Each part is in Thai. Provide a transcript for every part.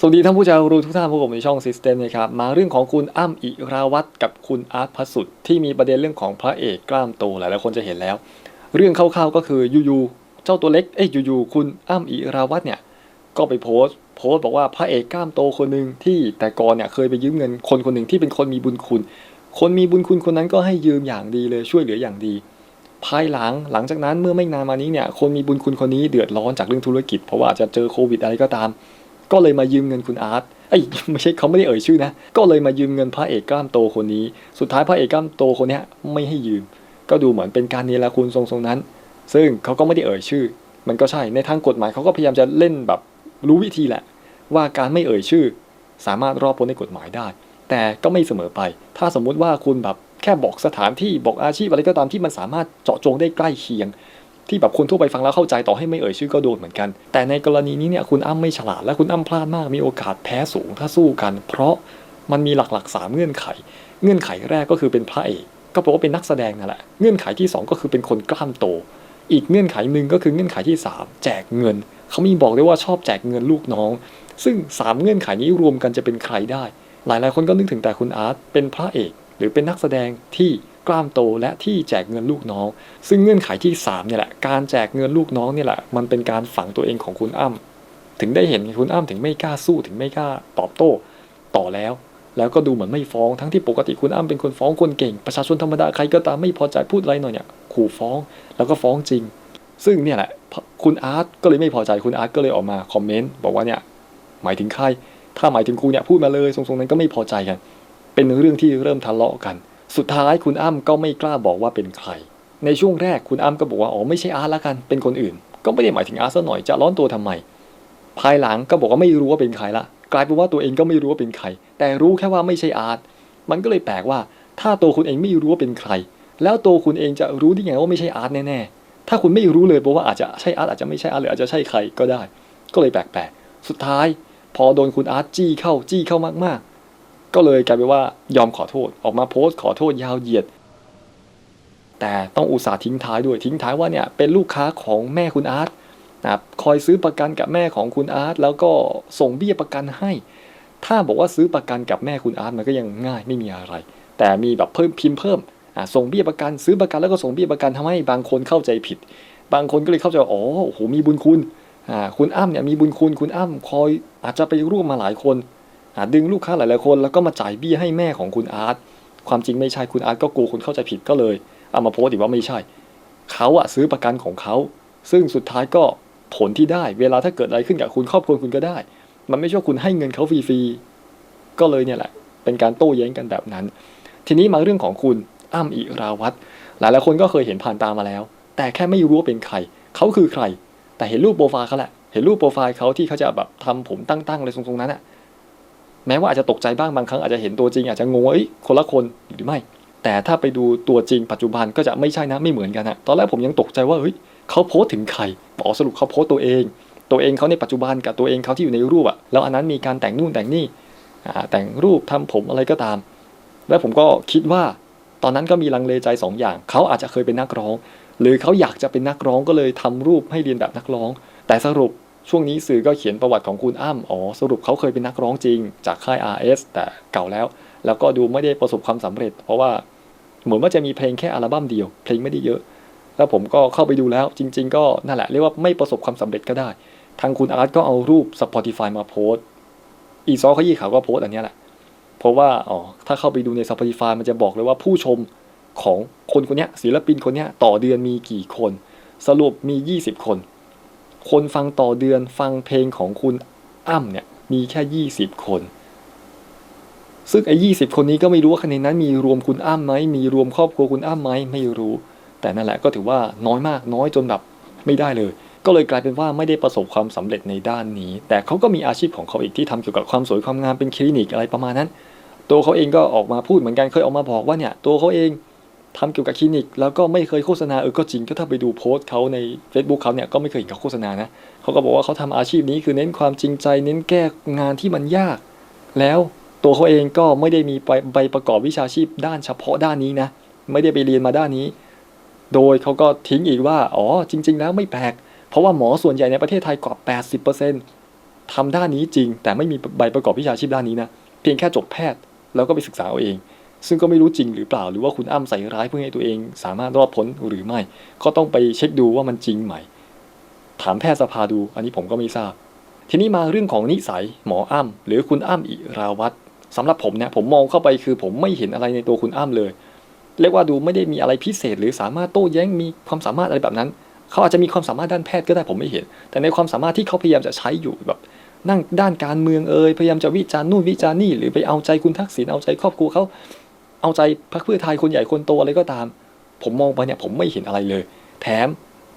สวัสดีท่านผู้ชมรู้ทุกท่านพบกับผมในช่อง System นะครับมาเรื่องของคุณอ้ำอิราวัตรกับคุณอาร์ตพัสสุดที่มีประเด็นเรื่องของพระเอกกล้ามโตหลายๆคนจะเห็นแล้ว เรื่องคร่าวๆก็คือยูๆเจ้าตัวเล็กเอ้ยยูๆคุณอ้ำอิราวัตรเนี่ยก็ไปโพสต์ โพสต์บอกว่าพระเอกกล้ามโตคนหนึ่งที่แต่ก่อนเนี่ยเคยไปยืมเงินคนคนหนึ่งที่เป็นคนมีบุญคุณ คนมีบุญคุณคนนั้นก็ให้ยืมอย่างดีเลยช่วยเหลืออย่างดี ภายหลังหลังจากนั้นเมื่อไม่นานมานี้เนี่ยคนมีบุญคุณคนนี้เดือดร้อนจากเรื่องธุรกิจ เพราะว่าจะเจอโควิดอะไรก็ตาม ก็เลยมายืมเงินคุณอาร์ตไอ้ยไม่ใช่เขาไม่ได้เอ่ยชื่อนะ ก็เลยมายืมเงินพระเอกกล้ามโตคนนี้ สุดท้ายพระเอกกล้ามโตคนนี้ไม่ให้ยืม ก็ดูเหมือนเป็นการเนรคุณทรงๆนั้น ซึ่งเขาก็ไม่ได้เอ่ยชื่อ มันก็ใช่ ในทางกฎหมายเขาก็พยายามจะเล่นแบบรู้วิธีแหละ ว่าการไม่เอ่ยชื่อ สามารถรอบพ้นในกฎหมายได้ แต่ก็ไม่เสมอไป ถ้าสมมุติว่าคุณแบบแค่บอกสถานที่บอกอาชีพอะไรก็ตามที่มันสามารถเจาะจงได้ใกล้เคียง ที่แบบคนทั่วไปฟังแล้วเข้าใจต่อให้ไม่เอ่ยชื่อก็โดนเหมือนกัน แต่ในกรณีนี้เนี่ยคุณอ้ำไม่ฉลาดและคุณอ้ำพลาดมากมีโอกาสแพ้สูงถ้าสู้กัน เพราะมันมีหลักๆสามเงื่อนไข เงื่อนไขแรกก็คือเป็นพระเอกก็แปลว่าเป็นนักแสดงนั่นแหละเงื่อนไขที่สองก็คือเป็นคนกล้ามโต อีกเงื่อนไขหนึ่งก็คือเงื่อนไขที่สามแจกเงิน เขามีบอกด้วยว่าชอบแจกเงินลูกน้อง ซึ่งสามเงื่อนไขนี้รวมกันจะเป็นใครได้ หลายๆ คนก็นึกถึงแต่คุณอาร์ตเป็นพระเอก หรือเป็นนักแสดงที่ กล้ามโตและที่แจกเงินลูกน้อง ซึ่งเงื่อนไขที่3เนี่ยแหละการแจกเงินลูกน้องเนี่ยแหละมันเป็นการฝังตัวเองของคุณอ้ำถึงได้เห็นคุณอ้ำถึงไม่กล้าสู้ถึงไม่กล้าตอบโต้ต่อแล้ว แล้วก็ดูเหมือนไม่ฟ้องทั้งที่ปกติคุณอ้ำเป็นคนฟ้องคนเก่ง ประชาชนธรรมดาใครก็ตามไม่พอใจพูดอะไรหน่อยเนี่ยขู่ฟ้องแล้วก็ฟ้องจริง ซึ่งเนี่ยแหละคุณอาร์ตก็เลยไม่พอใจคุณอาร์ตก็เลยออกมาคอมเมนต์บอกว่าเนี่ยหมายถึงใครถ้าหมายถึงกูเนี่ยพูดมาเลยทรงๆนั้นก็ไม่พอใจกัน เป็นเรื่องที่เริ่มทะเลาะกัน สุดท้ายคุณอ้ำก็ไม่กล้าบอกว่าเป็นใคร ในช่วงแรกคุณอ้ำก็บอกว่าอ๋อไม่ใช่อาร์ตละกันเป็นคนอื่น ก็ไม่ได้หมายถึงอาร์ตซะหน่อยจะร้อนตัวทำไม ภายหลังก็บอกว่าไม่รู้ว่าเป็นใครละ กลายเป็นว่าตัวเองก็ไม่รู้ว่าเป็นใคร แต่รู้แค่ว่าไม่ใช่อาร์ตมันก็เลยแปลกว่า ถ้าตัวคุณเองไม่รู้ว่าเป็นใคร แล้วตัวคุณเองจะรู้ได้ไงว่าไม่ใช่อาร์ตแน่ๆถ้าคุณไม่รู้เลยเพราะว่าอาจจะใช่อาร์ตอาจจะไม่ใช่อาร์ตหรืออาจจะใช่ใครก็ได้ ก็เลยแปลกๆสุดท้าย พอโดนคุณอาร์ตจี้เข้าจี้เข้ามากๆ ก็เลยกลายเป็นว่ายอมขอโทษออกมาโพสต์ขอโทษยาวเหยียด แต่ต้องอุตส่าห์ทิ้งท้ายด้วยทิ้งท้ายว่าเนี่ยเป็นลูกค้าของแม่คุณอาร์ตนะครับคอยซื้อประกันกับแม่ของคุณอาร์ตแล้วก็ส่งเบี้ยประกันให้ ถ้าบอกว่าซื้อประกันกับแม่คุณอาร์ตมันก็ยังง่ายไม่มีอะไร แต่มีแบบเพิ่มพิมพ์เพิ่มส่งเบี้ยประกันซื้อประกันแล้วก็ส่งเบี้ยประกันทำให้บางคนเข้าใจผิด บางคนก็เลยเข้าใจว่าอ๋อโอ้โหมีบุญคุณคุณอ้ำเนี่ยมีบุญคุณคุณอ้ำคอยอาจจะไปร่วมมาหลายคน ดึงลูกค้าหลายๆคน แล้วก็มาจ่ายเบี้ยให้แม่ของคุณอาร์ตความจริงไม่ใช่คุณอาร์ตก็กลัวคนเข้าใจผิดก็เลยเอามาโพสต์อีกว่าไม่ใช่เขาอะซื้อประกันของเขาซึ่งสุดท้ายก็ผลที่ได้ เวลาถ้าเกิดอะไรขึ้นกับคุณครอบครัวคุณก็ได้ มันไม่ใช่คุณให้เงินเขาฟรีๆก็เลยเนี่ยแหละ เป็นการโต้แย้งกันแบบนั้น ทีนี้มาเรื่องของคุณอ้ำอิราวัตรหลายหลายๆคนก็เคยเห็นผ่านตามาแล้ว แต่แค่ไม่รู้ว่าเป็นใครเขาคือใคร แต่เห็นรูปโปรไฟล์เขาแหละเห็นรูปโปรไฟล์เขาที่เขาจะแบบทำผมตั้งๆเลยทรงๆนั้นอะ แม้ว่าอาจจะตกใจบ้างบางครั้งอาจจะเห็นตัวจริง อาจจะงงว่าเอ้คนละคนหรือไม่ แต่ถ้าไปดูตัวจริงปัจจุบันก็จะไม่ใช่นะไม่เหมือนกันอะตอนแรกผมยังตกใจว่าเฮ้ยเขาโพสถึงใครบอกสรุปเขาโพสตัวเอง ตัวเองเขาในปัจจุบันกับตัวเองเขาที่อยู่ในรูปอะแล้วอันนั้นมีการแต่งนู่นแต่งนี่แต่งรูปทำผมอะไรก็ตาม แล้วผมก็คิดว่าตอนนั้นก็มีลังเลใจสองอย่างเขาอาจจะเคยเป็นนักร้อง หรือเขาอยากจะเป็นนักร้องก็เลยทำรูปให้เรียนแบบนักร้อง แต่สรุป ช่วงนี้สื่อก็เขียนประวัติของคุณอ้ำอ๋อสรุปเขาเคยเป็นนักร้องจริง จากค่าย RS แต่เก่าแล้ว แล้วก็ดูไม่ได้ประสบความสำเร็จ เพราะว่าเหมือนว่าจะมีเพลงแค่อัลบั้มเดียว เพลงไม่ได้เยอะ แล้วผมก็เข้าไปดูแล้ว จริง ๆ ก็นั่นแหละเรียกว่าไม่ประสบความสำเร็จก็ได้ ทางคุณอาร์ตก็เอารูป Spotify มาโพสต์อีซอเขายี่ขาวก็โพสต์อันนี้แหละเพราะว่าอ๋อถ้าเข้าไปดูใน Spotify มันจะบอกเลยว่าผู้ชมของคนคนนี้ศิลปินคนนี้ต่อเดือนมีกี่คน สรุปมี 20 คน คนฟังต่อเดือนฟังเพลงของคุณอ้ำเนี่ยมีแค่ 20 คน ซึ่งไอ้ยีคนนี้ก็ไม่รู้ว่าคะแนนนั้นมีรวมคุณอ้ำไหมมีรวมครอบครัวคุณอ้ำไหมไม่รู้ แต่นั่นแหละก็ถือว่าน้อยมากน้อยจนแบบไม่ได้เลย ก็เลยกลายเป็นว่าไม่ได้ประสบความสำเร็จในด้านนี้ แต่เขาก็มีอาชีพของเขาอีกที่ทำเกี่ยวกับความสวยความงามเป็นคลินิกอะไรประมาณนั้น ตัวเขาเองก็ออกมาพูดเหมือนกันเคยออกมาบอกว่าเนี่ยตัวเขาเอง ทำเกี่ยวกับคลินิก แล้วก็ไม่เคยโฆษณาเออก็จริงก็ถ้าไปดูโพสต์เขาใน Facebook เขาเนี่ยก็ไม่เคยเห็นเขาโฆษณานะเขาก็บอกว่าเขาทำอาชีพนี้คือเน้นความจริงใจ เน้นแก้งานที่มันยาก แล้วตัวเขาเองก็ไม่ได้มีใบประกอบวิชาชีพด้านเฉพาะด้านนี้นะไม่ได้ไปเรียนมาด้านนี้ โดยเขาก็ทิ้งอีกว่าอ๋อจริง ๆ แล้วไม่แปลก เพราะว่าหมอส่วนใหญ่ในประเทศไทยกว่า80%มทำด้านนี้จริง แต่ไม่มีใบประกอบวิชาชีพด้านนี้นะเพียงแค่จบแพทย์แล้วก็ไปศึกษาเอาเอง ซึ่งก็ไม่รู้จริงหรือเปล่า หรือว่าคุณอ้ำใส่ร้ายเพื่อให้ตัวเองสามารถรอดพ้นหรือไม่ ก็ต้องไปเช็คดูว่ามันจริงไหม ถามแพทย์สภาดู อันนี้ผมก็ไม่ทราบ ทีนี้มาเรื่องของนิสัยหมออ้ำหรือคุณอ้ำอิราวัตรสำหรับผมเนี่ยผมมองเข้าไปคือผมไม่เห็นอะไรในตัวคุณอ้ำเลย เรียกว่าดูไม่ได้มีอะไรพิเศษ หรือสามารถโต้แย้งมีความสามารถอะไรแบบนั้น เขาอาจจะมีความสามารถด้านแพทย์ก็ได้ผมไม่เห็น แต่ในความสามารถที่เขาพยายามจะใช้อยู่แบบนั่งด้านการเมืองเอ่ยพยายามจะวิจารณ์นู่นวิจารณ์นี่หรือไปเอาใจคุณทักษิณเอาใจครอบครัวเขา เอาใจพรรคเพื่อไทยคนใหญ่คนโตอะไรก็ตาม ผมมองไปเนี่ยผมไม่เห็นอะไรเลย แถม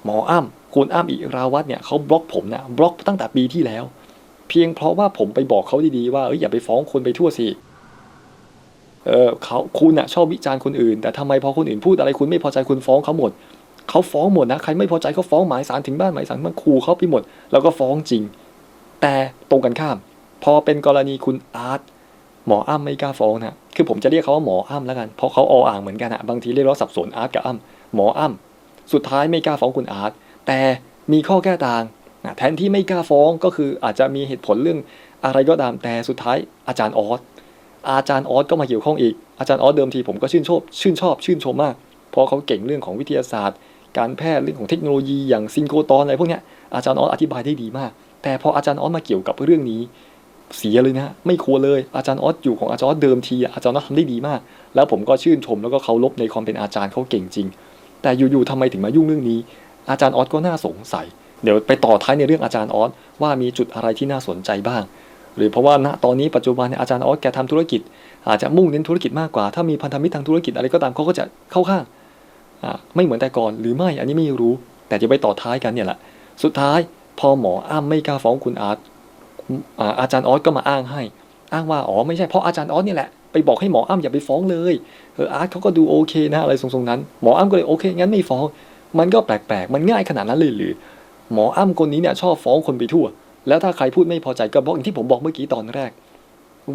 หมออ้ำคุณอ้ำอิราวัตเนี่ยเขาบล็อกผมนะบล็อกตั้งแต่ปีที่แล้ว เพียงเพราะว่าผมไปบอกเขาดีๆว่าเอ้ยอย่าไปฟ้องคนไปทั่วสิเออเขาคุณอะชอบวิจารณ์คนอื่น แต่ทำไมพอคนอื่นพูดอะไรคุณไม่พอใจคุณฟ้องเขาหมดเขาฟ้องหมดนะใครไม่พอใจเขาฟ้องหมายสารถึงบ้านหมายสารมาขู่เขาไปหมด แล้วก็ฟ้องจริง แต่ตรงกันข้าม พอเป็นกรณีคุณอาร์ต หมออ้ำไม่กล้าฟ้องนะคือผมจะเรียกเขาว่าหมออ้ำแล้วกัน เพราะเขาออ่างเหมือนกันอะบางทีเรียกว่าสับสนอาร์ตกับอ้ำหมออ้ำสุดท้ายไม่กล้าฟ้องคุณอาร์ตแต่มีข้อแก้ต่างนะแทนที่ไม่กล้าฟ้องก็คืออาจจะมีเหตุผลเรื่องอะไรก็ตามแต่สุดท้ายอาจารย์ออสอาจารย์ออสก็มาเกี่ยวข้องอีก อาจารย์ออสเดิมทีผมก็ชื่นชอบ ชื่นชอบ ชื่นชมมาก เพราะเขาเก่งเรื่องของวิทยาศาสตร์ การแพทย์เรื่องของเทคโนโลยีอย่างซิงโครตอนอะไรพวกนี้อาจารย์ออสอธิบายได้ดีมาก แต่พออาจารย์ออสมาเกี่ยวกับเรื่องนี้ เสียเลยนะ ไม่ควรเลยอาจารย์ออสอยู่ของอาจารย์ออสเดิมทีอาจารย์ออสทำได้ดีมาก แล้วผมก็ชื่นชมแล้วก็เคารพในความเป็นอาจารย์เขาเก่งจริง แต่อยู่ๆทำไมถึงมายุ่งเรื่องนี้ อาจารย์ออสก็น่าสงสัย เดี๋ยวไปต่อท้ายในเรื่องอาจารย์ออสว่ามีจุดอะไรที่น่าสนใจบ้าง หรือเพราะว่าณตอนนี้ปัจจุบันอาจารย์ออสแกทำธุรกิจ อาจจะมุ่งเน้นธุรกิจมากกว่า ถ้ามีพันธมิตรทางธุรกิจอะไรก็ตามเขาก็จะเข้าข้างไม่เหมือนแต่ก่อนหรือไม่อันนี้ไม่รู้ แต่จะไปต่อท้ายกันเนี่ยแหละสุดท้ายพอหมออ้ำไม่กล้าฟ้องคุณอาร์ต อาอาจารย์ออสก็มาอ้างให้ อ้างว่าอ๋อไม่ใช่เพราะอาจารย์ออสนี่แหละไปบอกให้หมออ้ำอย่าไปฟ้องเลยเอออาร์ตเขาก็ดูโอเคนะอะไรทรงๆนั้น หมออ้ำก็เลยโอเคงั้นไม่ฟ้อง มันก็แปลกๆ มันง่ายขนาดนั้นเลยหรือหมออ้ำคนนี้เนี่ยชอบฟ้องคนไปทั่ว แล้วถ้าใครพูดไม่พอใจก็บอกอย่างที่ผมบอกเมื่อกี้ตอนแรก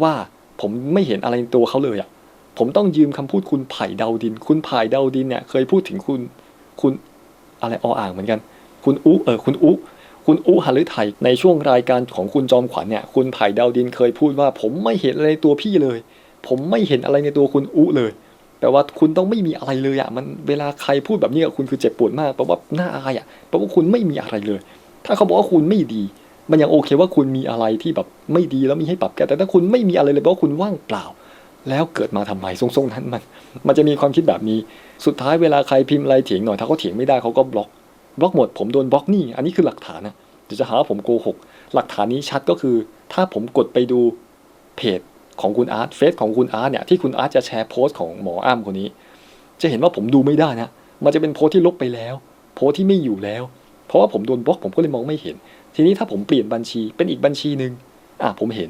ว่าผมไม่เห็นอะไรในตัวเขาเลยอะผมต้องยืมคำพูดคุณไผ่ดาวดิน คุณไผ่ดาวดินเนี่ยเคยพูดถึงคุณคุณอะไรออ่างเหมือนกัน คุณอุเออคุณอุ คุณอุหฤทัยในช่วงรายการของคุณจอมขวัญเนี่ยคุณไผ่ดาวดินเคยพูดว่า ผมไม่เห็นอะไรในตัวพี่เลย ผมไม่เห็นอะไรในตัวคุณอุเลยแปลว่าคุณต้องไม่มีอะไรเลยอะมันเวลาใครพูดแบบนี้กับคุณคือเจ็บปวดมากแปลว่าหน้าอายอะแปลว่าคุณไม่มีอะไรเลย ถ้าเขาบอกว่าคุณไม่ดี มันยังโอเคว่าคุณมีอะไรที่แบบไม่ดีแล้วมีให้ปรับแก้แต่ถ้าคุณไม่มีอะไรเลยแปลว่าคุณว่างเปล่า แล้วเกิดมาทำไมทรงๆนั้นมัน มันจะมีความคิดแบบนี้ สุดท้ายเวลาใครพิมพ์อะไรเถียงหน่อยถ้าเขาเถียงไม่ได้เขาก็บล็อก บล็อกหมด ผมโดนบล็อกนี่ อันนี้คือหลักฐานนะเดี๋ยวจะหาว่าผมโกหก หลักฐานนี้ชัดก็คือ ถ้าผมกดไปดูเพจของคุณอาร์ตเฟซของคุณอาร์ตเนี่ยที่คุณอาร์ตจะแชร์โพสต์ของหมออ้ำคนนี้ จะเห็นว่าผมดูไม่ได้นะ มันจะเป็นโพสต์ที่ลบไปแล้ว โพสต์ที่ไม่อยู่แล้ว เพราะว่าผมโดนบล็อกผมก็เลยมองไม่เห็น ทีนี้ถ้าผมเปลี่ยนบัญชีเป็นอีกบัญชีหนึ่งอะผมเห็น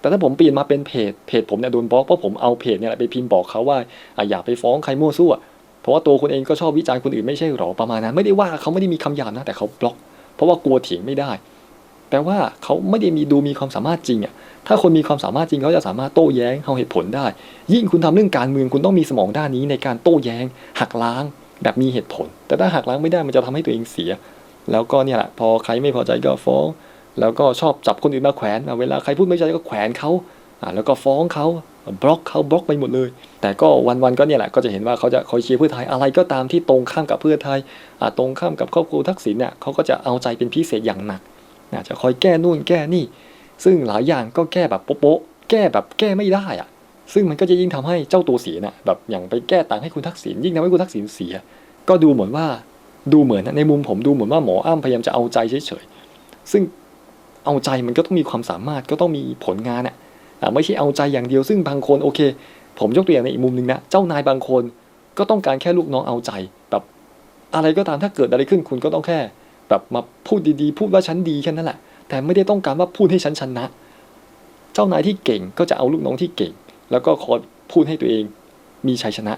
แต่ถ้าผมเปลี่ยนมาเป็นเพจเพจผมเนี่ยโดนบล็อกเพราะผมเอาเพจเนี่ยไปพิมพ์บอกเขาว่าอะอย่าไปฟ้องใครมั่วซั่ว เพราะว่าตัวคุณเองก็ชอบวิจารณ์คนอื่นไม่ใช่หรอประมาณนั้นไม่ได้ว่าเขาไม่ได้มีคำหยาบนะแต่เขาบล็อก เพราะว่ากลัวเถียงไม่ได้แต่ว่าเขาไม่ได้มีดูมีความสามารถจริงอะถ้าคนมีความสามารถจริงเขาจะสามารถโต้แย้งเอาเหตุผลได้ ยิ่งคุณทำเรื่องการเมืองคุณต้องมีสมองด้านนี้ในการโต้แย้ง หักล้าง แบบมีเหตุผล แต่ถ้าหักล้างไม่ได้มันจะทำให้ตัวเองเสีย แล้วก็เนี่ยแหละพอใครไม่พอใจก็ฟ้อง แล้วก็ชอบจับคนอื่นมาแขวนเวลาใครพูดไม่ใจก็แขวนเขาแล้วก็ฟ้องเขา บล็อกเขาบล็อกไปหมดเลย แต่ก็วันๆก็เนี่ยแหละก็จะเห็นว่าเขาจะคอยเชียร์เพื่อไทยอะไรก็ตามที่ตรงข้ามกับเพื่อไทยตรงข้ามกับครอบครัวทักษิณเนี่ยเขาก็จะเอาใจเป็นพิเศษอย่างหนักอ่าจะคอยแก้นู่นแก้นี่ ซึ่งหลายอย่างก็แก้แบบโป๊ะแก้แบบแก้ไม่ได้อะซึ่งมันก็จะยิ่งทำให้เจ้าตัวเสียน่ะแบบอย่างไปแก้ต่างให้คุณทักษิณยิ่งทำให้คุณทักษิณเสีย ก็ดูเหมือนว่าดูเหมือนในมุมผมดูเหมือนว่าหมออ้ำพยายามจะเอาใจเฉยๆซึ่งเอาใจมันก็ต้องมีความสามารถก็ต้องมีผลงานอะอ่า ไม่ใช่เอาใจอย่างเดียวซึ่งบางคนโอเค ผมยกตัวอย่างในอีกมุมหนึ่งนะ เจ้านายบางคนก็ต้องการแค่ลูกน้องเอาใจ แบบอะไรก็ตามถ้าเกิดอะไรขึ้นคุณก็ต้องแค่ แบบมาพูดดีๆ พูดว่าฉันดีแค่นั้นแหละ แต่ไม่ได้ต้องการว่าพูดให้ฉันชนะ เจ้านายที่เก่งก็จะเอาลูกน้องที่เก่ง แล้วก็คอยพูดให้ตัวเองมีชัยชนะ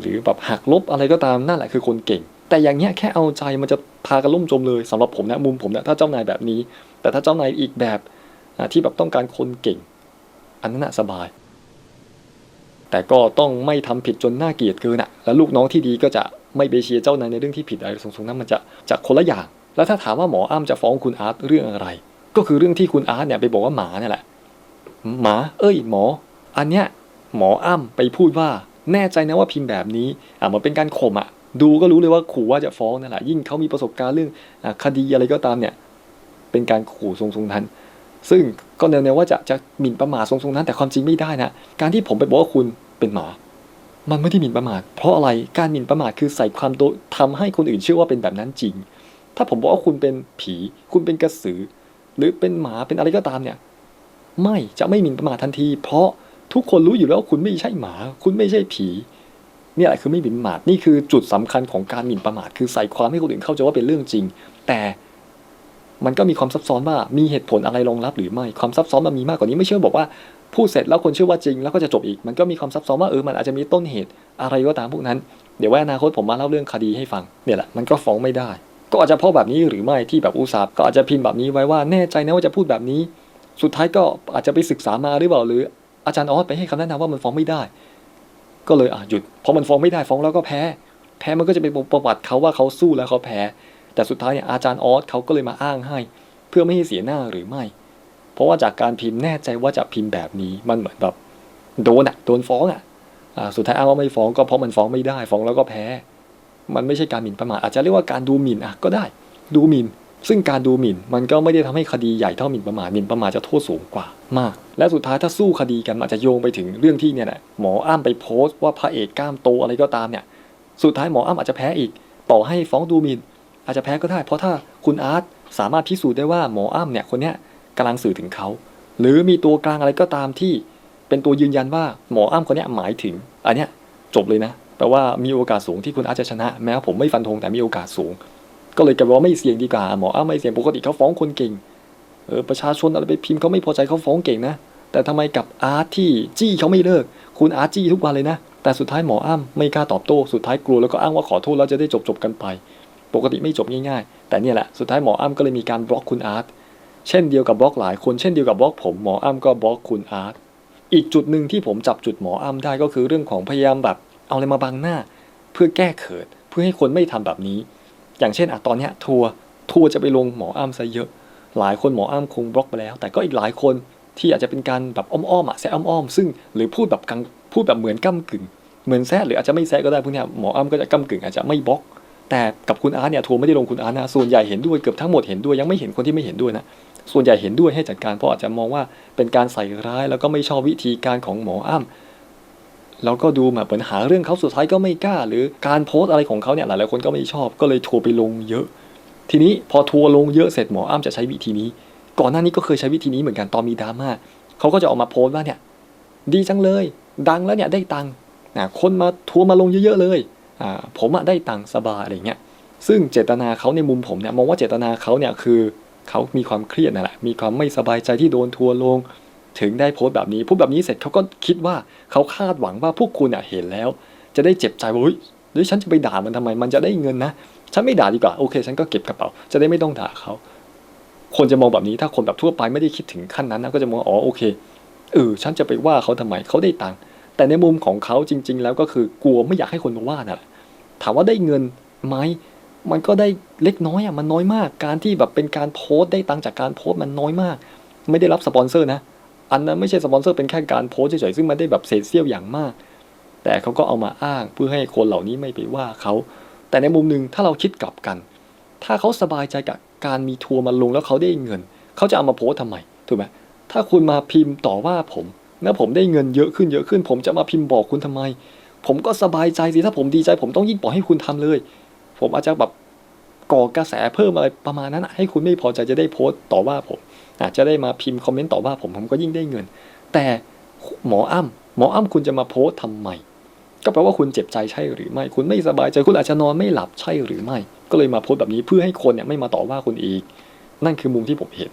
หรือแบบหักลบอะไรก็ตามนั่นแหละคือคนเก่ง แต่อย่างเงี้ยแค่เอาใจมันจะพากันล่มจมเลยสำหรับผมนะมุมผมนะถ้าเจ้านายแบบนี้ แต่ถ้าเจ้านายอีกแบบที่แบบต้องการคนเก่ง อันนั้นสบาย แต่ก็ต้องไม่ทำผิดจนน่าเกลียดเกินอะแล้วลูกน้องที่ดีก็จะไม่ไปเชียร์เจ้านายในเรื่องที่ผิดอะไรทรงๆนั้นมันจะจะคนละอย่าง แล้วถ้าถามว่าหมออ้ำจะฟ้องคุณอาร์ตเรื่องอะไร ก็คือเรื่องที่คุณอาร์ตเนี่ยไปบอกว่าหมาเนี่ยแหละ หมา เอ้ย หมอ อันเนี้ยหมออ้ำไปพูดว่าแน่ใจนะว่าพิมพ์แบบนี้อะมันเป็นการข่มอะ ดูก็รู้เลยว่าขู่ว่าจะฟ้องนั่นแหละยิ่งเขามีประสบการณ์เรื่องอคดีอะไรก็ตามเนี่ย เป็นการขู่ทรงทรงๆนั้น ซึ่งก็แนวๆว่าจะจะหมิ่นประมาททรงๆนั้น แต่ความจริงไม่ได้นะ การที่ผมไปบอกว่าคุณเป็นหมา มันไม่ได้หมิ่นประมาท เพราะอะไร การหมิ่นประมาทคือใส่ความโดทำให้คนอื่นเชื่อว่าเป็นแบบนั้นจริง ถ้าผมบอกว่าคุณเป็นผี คุณเป็นกระสือ หรือเป็นหมา เป็นอะไรก็ตามเนี่ย ไม่จะไม่หมิ่นประมาททันที เพราะทุกคนรู้อยู่แล้วว่าคุณไม่ใช่หมา คุณไม่ใช่ผีนี่แหละคือไม่หมิ่นประมาท นี่คือจุดสำคัญของการหมิ่นประมาท คือใส่ความให้คนอื่นเข้าใจว่าเป็นเรื่องจริง แต่ มันก็มีความซับซ้อนว่ามีเหตุผลอะไรรองรับหรือไม่ความซับซ้อนมันมีมากกว่านี้ไม่เชื่อบอกว่าพูดเสร็จแล้วคนเชื่อว่าจริงแล้วก็จะจบอีกมันก็มีความซับซ้อนว่าเออมันอาจจะมีต้นเหตุอะไรก็ตามพวกนั้น เดี๋ยวว่าอนาคตผมมาเล่าเรื่องคดีให้ฟังเนี่ยแหละมันก็ฟ้องไม่ได้ ก็อาจจะเพราะแบบนี้หรือไม่ที่แบบอุตสาห์ก็อาจจะพิมพ์แบบนี้ไว้ว่าแน่ใจนะว่าจะพูดแบบนี้ สุดท้ายก็อาจจะไปศึกษามาหรือเปล่าหรืออาจารย์ออสไปให้คำแนะนำว่ามันฟ้องไม่ได้ ก็เลยอะหยุดเพราะมันฟ้องไม่ได้ฟ้องแล้วก็แพ้ แพ้มันก็จะเป็นประวัติเขาว่าเขาสู้แล้วเขาแพ้ แต่สุดท้ายเนี่ยอาจารย์ออสเขาก็เลยมาอ้างให้ เพื่อไม่ให้เสียหน้าหรือไม่ เพราะว่าจากการพิมพ์แน่ใจว่าจะพิมพ์แบบนี้มันเหมือนแบบโดนอะโดนฟ้องอะสุดท้ายอ้างว่าไม่ฟ้องก็เพราะมันฟ้องไม่ได้ ฟ้องแล้วก็แพ้ มันไม่ใช่การหมิ่นประมาทอาจจะเรียกว่าการดูหมิ่นอะก็ได้ ดูหมิ่น ซึ่งการดูหมิ่นมันก็ไม่ได้ทำให้คดีใหญ่เท่าหมิ่นประมาทหมิ่นประมาทจะโทษสูงกว่ามาก และสุดท้ายถ้าสู้คดีกันอาจจะโยงไปถึงเรื่องที่เนี่ยแหละหมออ้ำไปโพสต์ว่าพระเอกกล้ามโตอะไรก็ตามเนี่ย สุดท้ายหมออ้ำอาจจะแพ้อีก ต่อให้ฟ้องดูหมิ่น อาจจะแพ้ก็ได้ เพราะถ้าคุณอาร์ตสามารถพิสูจน์ได้ว่าหมออ้ำเนี่ยคนเนี้ยกำลังสื่อถึงเขา หรือมีตัวกลางอะไรก็ตามที่เป็นตัวยืนยันว่าหมออ้ำคนเนี้ยหมายถึง อันเนี้ยจบเลยนะแปลว่ามีโอกาสสูงที่คุณอาร์ตจะชนะ แม้ว่าผมไม่ฟันธงแต่มีโอกาสสูง ก็เลยกลายว่าไม่เสี่ยงดีกว่าหมออ้ำไม่เสี่ยงปกติเขาฟ้องคนเก่งเออประชาชนอะไรไปพิมพ์เขาไม่พอใจเขาฟ้องเก่งนะแต่ทำไมกับอาร์ตที่จี้เขาไม่เลิก คุณอาร์ตจี้ทุกวันเลยนะ แต่สุดท้ายหมออ้ำไม่กล้าตอบโต้ สุดท้ายกลัวแล้วก็อ้างว่าขอโทษแล้วจะได้จบจบกันไป ปกติไม่จบง่ายๆ แต่เนี่ยแหละสุดท้ายหมออ้ำก็เลยมีการบล็อกคุณอาร์ตเช่นเดียวกับบล็อกหลายคนเช่นเดียวกับบล็อกผมหมออ้ำก็บล็อกคุณอาร์ตอีกจุดหนึ่งที่ผมจับจุดหมออ้ำได้ก็คือเรื่องของพยายามแบบเอาอะไรมาบังหน้า เพื่อแก้เขิดเพื่อให้คนไม่ทำแบบนี้ อย่างเช่นอะตอนเนี้ยทัวร์ทัวร์จะไปลงหมออ้ำซะเยอะ หลายคนหมออ้ำคงบล็อกไปแล้ว แต่ก็อีกหลายคนที่อาจจะเป็นการแบบอ้อมๆอะแซะอ้อมๆซึ่งหรือพูดแบบกังพูดแบบเหมือนก้ากึ่ง เหมือนแซะหรืออาจจะไม่แซะก็ได้พวกเนี้ยหมออ้ำก็จะก้ากึ่งอาจจะไม่บล็อก แต่กับคุณอาร์ตเนี่ยทัวร์ไม่ได้ลงคุณอาร์ตนะส่วนใหญ่เห็นด้วยเกือบทั้งหมดเห็นด้วยยังไม่เห็นคนที่ไม่เห็นด้วยนะส่วนใหญ่เห็นด้วยให้จัดการเพราะอาจจะมองว่าเป็นการใส่ร้ายแล้วก็ไม่ชอบวิธีการของหมออ้ำแล้วก็ดูแบบเหมือนหาเรื่องเขาสุดท้ายก็ไม่กล้า หรือการโพสต์อะไรของเขาเนี่ยหลายๆคนก็ไม่ชอบก็เลยทัวร์ไปลงเยอะ ทีนี้พอทัวร์ลงเยอะเสร็จหมออ้ำจะใช้วิธีนี้ ก่อนหน้านี้ก็เคยใช้วิธีนี้เหมือนกันตอนมีดราม่าเขาก็จะออกมาโพสต์ว่าเนี่ย ดีจังเลย ดังแล้วเนี่ยได้ตังค์นะคนมาทัวร์มาลงเยอะๆเลย ผมอะได้ตังสบายอะไรเงี้ยซึ่งเจตนาเขาในมุมผมเนี่ยมองว่าเจตนาเขาเนี่ยคือเขามีความเครียดนั่นแหละมีความไม่สบายใจที่โดนทัวร์ลง ถึงได้โพสต์แบบนี้พูดแบบนี้เสร็จเขาก็คิดว่าเขาคาดหวังว่าพวกคุณอะเห็นแล้ว จะได้เจ็บใจว่าเฮ้ยเดี๋ยวฉันจะไปด่ามันทำไมมันจะได้เงินนะฉันไม่ด่าดีกว่าโอเค ฉันก็เก็บกระเป๋าจะได้ไม่ต้องด่าเขาคนจะมองแบบนี้ถ้าคนแบบทั่วไปไม่ได้คิดถึงขั้นนั้นนะก็จะมองอ๋อโอเคเออฉันจะไปว่าเขาทำไมเขาได้ตังค์ แต่ในมุมของเขาจริง ๆ แล้วก็คือกลัวไม่อยากให้คนมาว่าน่ะแหละถามว่าได้เงินไหมมันก็ได้เล็กน้อยอะมันน้อยมาก การที่แบบเป็นการโพสต์ได้ตังจากการโพสต์มันน้อยมาก ไม่ได้รับสปอนเซอร์นะอันนั้นไม่ใช่สปอนเซอร์เป็นแค่การโพสเฉยๆซึ่งมันได้แบบเศษเสี้ยวอย่างมาก แต่เขาก็เอามาอ้างเพื่อให้คนเหล่านี้ไม่ไปว่าเขาแต่ในมุมหนึ่งถ้าเราคิดกลับกัน ถ้าเขาสบายใจกับการมีทัวร์มาลงแล้วเขาได้เงิน เขาจะเอามาโพสทำไมถูกไหมถ้าคุณมาพิมพ์ต่อว่าผม แล้วผมได้เงินเยอะขึ้นเยอะขึ้น ผมจะมาพิมพ์บอกคุณทำไม ผมก็สบายใจสิถ้าผมดีใจ ผมต้องยิ่งปล่อยให้คุณทำเลย ผมอาจจะแบบก่อกระแสเพิ่มอะไรประมาณนั้นให้คุณไม่พอใจจะได้โพสต์ต่อว่าผมอาจจะได้มาพิมพ์คอมเมนต์ต่อว่าผมผมก็ยิ่งได้เงิน แต่หมออ้ำหมออ้ำคุณจะมาโพสต์ทำไมก็แปลว่าคุณเจ็บใจใช่หรือไม่ คุณไม่สบายใจคุณอาจจะนอนไม่หลับใช่หรือไม่ ก็เลยมาโพสต์แบบนี้เพื่อให้คนเนี่ยไม่มาต่อว่าคุณอีก นั่นคือมุมที่ผมเห็น